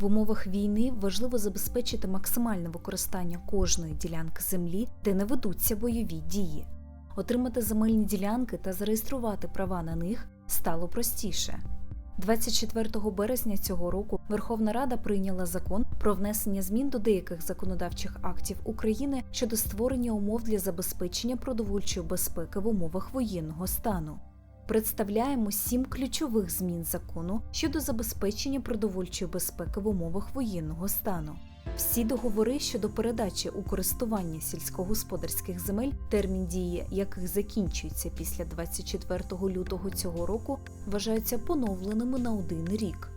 В умовах війни важливо забезпечити максимальне використання кожної ділянки землі, де не ведуться бойові дії. Отримати земельні ділянки та зареєструвати права на них стало простіше. 24 березня цього року Верховна Рада прийняла закон про внесення змін до деяких законодавчих актів України щодо створення умов для забезпечення продовольчої безпеки в умовах воєнного стану. Представляємо сім ключових змін закону щодо забезпечення продовольчої безпеки в умовах воєнного стану. Всі договори щодо передачі у користування сільськогосподарських земель, термін дії яких закінчується після 24 лютого цього року, вважаються поновленими на один рік.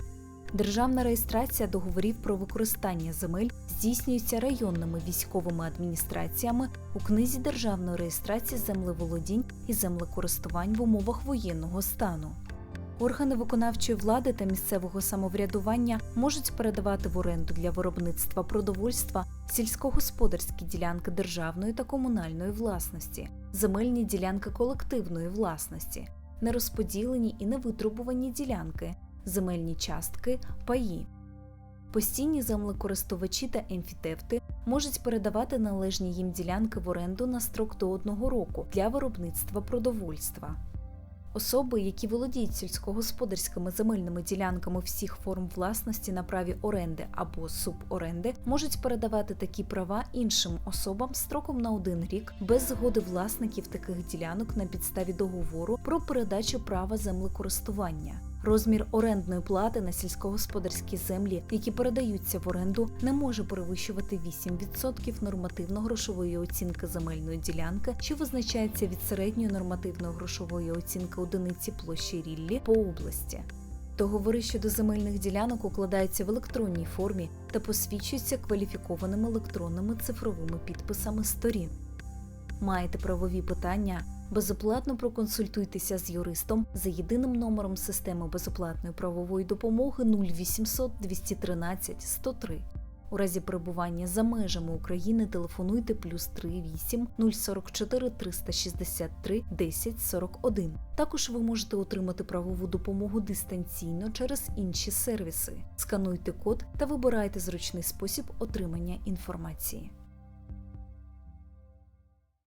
Державна реєстрація договорів про використання земель здійснюється районними військовими адміністраціями у книзі державної реєстрації землеволодінь і землекористувань в умовах воєнного стану. Органи виконавчої влади та місцевого самоврядування можуть передавати в оренду для виробництва продовольства сільськогосподарські ділянки державної та комунальної власності, земельні ділянки колективної власності, нерозподілені і невитрубувані ділянки, земельні частки, паї. Постійні землекористувачі та емфітевти можуть передавати належні їм ділянки в оренду на строк до одного року для виробництва продовольства. Особи, які володіють сільськогосподарськими земельними ділянками всіх форм власності на праві оренди або суборенди, можуть передавати такі права іншим особам строком на один рік без згоди власників таких ділянок на підставі договору про передачу права землекористування. Розмір орендної плати на сільськогосподарські землі, які передаються в оренду, не може перевищувати 8% нормативно-грошової оцінки земельної ділянки, що визначається від середньої нормативної грошової оцінки одиниці площі ріллі по області. Договори щодо земельних ділянок укладаються в електронній формі та посвідчуються кваліфікованими електронними цифровими підписами сторін. Маєте правові питання? Безоплатно проконсультуйтеся з юристом за єдиним номером системи безоплатної правової допомоги 0800 213 103. У разі перебування за межами України телефонуйте плюс 38 044 363 1041. Також ви можете отримати правову допомогу дистанційно через інші сервіси. Скануйте код та вибирайте зручний спосіб отримання інформації.